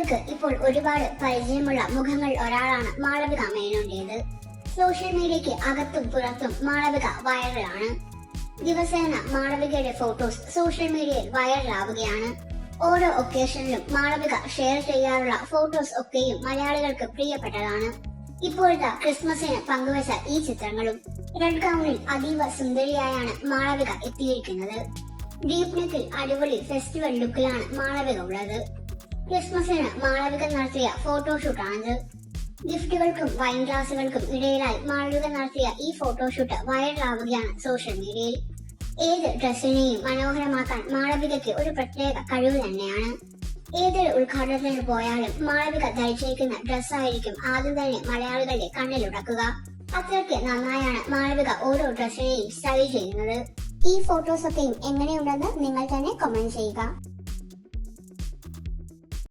മലയാളികൾക്ക് ഇപ്പോൾ ഒരുപാട് പരിചയമുള്ള മുഖങ്ങൾ ഒരാളാണ് മാളവിക മേനോന്റേത് സോഷ്യൽ മീഡിയയ്ക്ക് അകത്തും പുറത്തും മാളവിക വൈറലാണ്. ദിവസേന മാളവികയുടെ ഫോട്ടോസ് സോഷ്യൽ മീഡിയയിൽ വൈറലാവുകയാണ്. ഓരോ ഒക്കേഷനിലും മാളവിക ഷെയർ ചെയ്യാറുള്ള ഫോട്ടോസ് ഒക്കെയും മലയാളികൾക്ക് പ്രിയപ്പെട്ടതാണ്. ഇപ്പോഴത്തെ ക്രിസ്മസിന് പങ്കുവച്ച ഈ ചിത്രങ്ങളും റെഡ് ഗൗണിൽ അതീവ സുന്ദരിയായാണ് മാളവിക എത്തിയിരിക്കുന്നത്. ഡീപ് നെക്കിൽ അടിപൊളി ഫെസ്റ്റിവൽ ലുക്കിലാണ് മാളവിക ഉള്ളത്. ക്രിസ്മസിന് മാളവിക നടത്തിയ ഫോട്ടോഷൂട്ടാണിത് ഗിഫ്റ്റുകൾക്കും വൈൻ ഗ്ലാസുകൾക്കും ഇടയിലായി മാളവിക നടത്തിയ ഈ ഫോട്ടോഷൂട്ട് വൈറലാവുകയാണ് സോഷ്യൽ മീഡിയയിൽ ഏത് ഡ്രസ്സിനെയും മനോഹരമാക്കാൻ മാളവികയ്ക്ക് ഒരു പ്രത്യേക കഴിവ് തന്നെയാണ്. ഏതൊരു ഉദ്ഘാടനത്തിന് പോയാലും മാളവിക ധരിച്ചിരിക്കുന്ന ഡ്രസ്സായിരിക്കും ആദ്യം തന്നെ മലയാളികളുടെ കണ്ണിലുടക്കുക. അത്രയ്ക്ക് നന്നായാണ് മാളവിക ഓരോ ഡ്രസ്സിനെയും സ്റ്റൈൽ ചെയ്യുന്നത്. ഈ ഫോട്ടോസൊക്കെയും എങ്ങനെയുണ്ടെന്ന് നിങ്ങൾ തന്നെ കമന്റ് ചെയ്യുക.